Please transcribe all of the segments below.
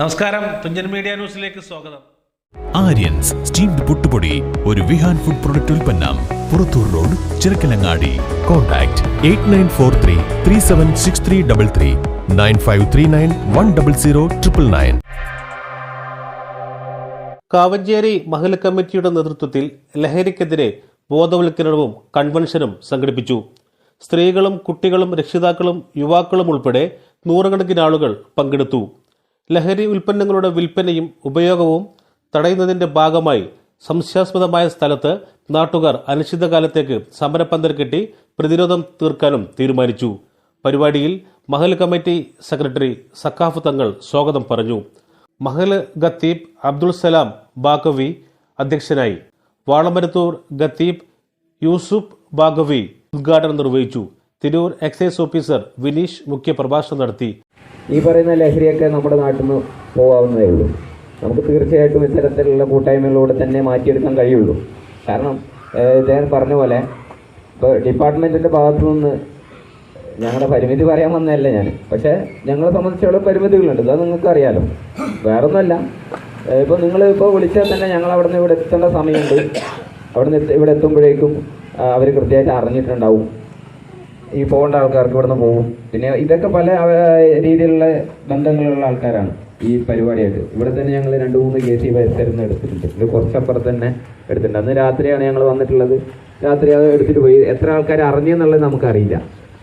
നമസ്കാരം. തുഞ്ചൻ മീഡിയ ന്യൂസിലേക്ക് സ്വാഗതം. ആര്യൻസ് സ്റ്റീംഡ് പുട്ടുപൊടി ഒരു വിഹാൻ ഫുഡ് പ്രൊഡക്റ്റ് ഉൽപ്പന്നം Purathur road Chirakkalangadi. Contact eight nine four three three seven six three double three nine five three nine one double zero triple nine. Kavanchery മഹിള കമ്മിറ്റിയുടെ നേതൃത്വത്തിൽ ലഹരിക്കെതിരെ ബോധവൽക്കരണവും കൺവെൻഷനും സംഘടിപ്പിച്ചു. സ്ത്രീകളും കുട്ടികളും രക്ഷിതാക്കളും യുവാക്കളും ഉൾപ്പെടെ നൂറുകണക്കിന് ആളുകൾ പങ്കെടുത്തു. ലഹരി ഉൽപ്പന്നങ്ങളുടെ വിൽപ്പനയും ഉപയോഗവും തടയുന്നതിന്റെ ഭാഗമായി സംശയാസ്പദമായ സ്ഥലത്ത് നാട്ടുകാർ അനിശ്ചിതകാലത്തേക്ക് സമരപ്പന്തൽ കെട്ടി പ്രതിരോധം തീർക്കാനും തീരുമാനിച്ചു. പരിപാടിയിൽ മഹൽ കമ്മിറ്റി സെക്രട്ടറി സക്കാഫ് തങ്ങൾ സ്വാഗതം പറഞ്ഞു. മഹൽ ഖത്തീബ് അബ്ദുൾ സലാം ബാഗവി അധ്യക്ഷനായി വാളമരത്തൂർ ഖത്തീബ് യൂസുഫ് ബാഗവി ഉദ്ഘാടനം നിർവഹിച്ചു. തിരൂർ എക്സൈസ് ഓഫീസർ വിനീഷ് മുഖ്യപ്രഭാഷണം നടത്തി. ഈ പറയുന്ന ലഹരിയൊക്കെ നമ്മുടെ നാട്ടിൽ നിന്ന് പോകാവുന്നതേ ഉള്ളൂ. നമുക്ക് തീർച്ചയായിട്ടും ഇത്തരത്തിലുള്ള കൂട്ടായ്മകളിലൂടെ തന്നെ മാറ്റിയെടുക്കാൻ കഴിയുള്ളൂ. കാരണം ഇദ്ദേഹം പറഞ്ഞ പോലെ ഇപ്പോൾ ഡിപ്പാർട്ട്മെന്റിന്റെ ഭാഗത്തു നിന്ന് ഞങ്ങളുടെ പരിമിതി പറയാൻ വന്നതല്ല ഞാൻ. പക്ഷേ ഞങ്ങളെ സംബന്ധിച്ചോളം പരിമിതികളുണ്ട്. അത് നിങ്ങൾക്ക് അറിയാലോ വേറൊന്നുമല്ല ഇപ്പോൾ നിങ്ങൾ ഇപ്പോൾ വിളിച്ചാൽ തന്നെ ഞങ്ങൾ അവിടെ നിന്ന് ഇവിടെ എത്തേണ്ട സമയമുണ്ട്. അവിടെ നിന്ന് ഇവിടെ എത്തുമ്പോഴേക്കും അവർ കൃത്യമായിട്ട് അറിഞ്ഞിട്ടുണ്ടാവും. ഈ പോകേണ്ട ആൾക്കാർക്ക് ഇവിടുന്ന് പോകും. പിന്നെ ഇതൊക്കെ പല രീതിയിലുള്ള ബന്ധങ്ങളുള്ള ആൾക്കാരാണ് ഈ പരിപാടിയായിട്ട്. ഇവിടെ തന്നെ ഞങ്ങൾ രണ്ട് മൂന്ന് കേസ് ഈ പരിസരത്ത് എടുത്തിട്ടുണ്ട്. ഇത് കുറച്ചപ്പുറത്ത് തന്നെ എടുത്തിട്ടുണ്ട്. അന്ന് രാത്രിയാണ് ഞങ്ങൾ വന്നിട്ടുള്ളത്. രാത്രി അത് എടുത്തിട്ട് പോയി. എത്ര ആൾക്കാർ അറിഞ്ഞെന്നുള്ളത് നമുക്കറിയില്ല.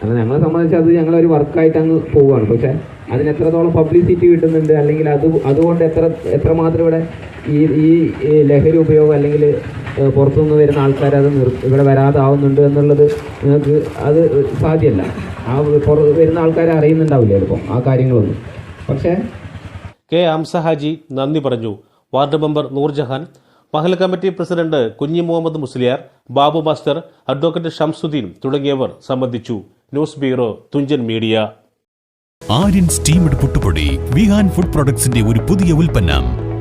കാരണം ഞങ്ങളെ സംബന്ധിച്ച് അത് ഞങ്ങളൊരു വർക്കായിട്ട് അങ്ങ് പോവുകയാണ് പക്ഷേ അതിന് എത്രത്തോളം പബ്ലിസിറ്റി കിട്ടുന്നുണ്ട് അല്ലെങ്കിൽ അത് അതുകൊണ്ട് എത്ര എത്രമാത്രം ഇവിടെ ഈ ഈ ലഹരി ഉപയോഗം അല്ലെങ്കിൽ പുറത്തുനിന്ന് വരുന്ന ആൾക്കാർ അത് നിർ ഇവിടെ വരാതാവുന്നുണ്ട് എന്നുള്ളത് നിങ്ങൾക്ക് അത് സാധ്യമല്ല. ആ പുറത്ത് വരുന്ന ആൾക്കാരെ അറിയുന്നുണ്ടാവില്ല ചിലപ്പോൾ ആ കാര്യങ്ങളൊന്നും. പക്ഷേ കെ ആംസഹാജി നന്ദി പറഞ്ഞു. Ward member Noorjahan Mahal committee president Kunhi Muhammad Musliyar Babu master advocate Shamsuddin തുടങ്ങിയവർ സംബന്ധിച്ചു. News bureau Thunchan media. Aryan steamed പുട്ടുപൊടി വിഹാൻ ഫുഡ് പ്രൊഡക്ട്സിന്റെ ഒരു പുതിയ ഉൽപ്പന്നം.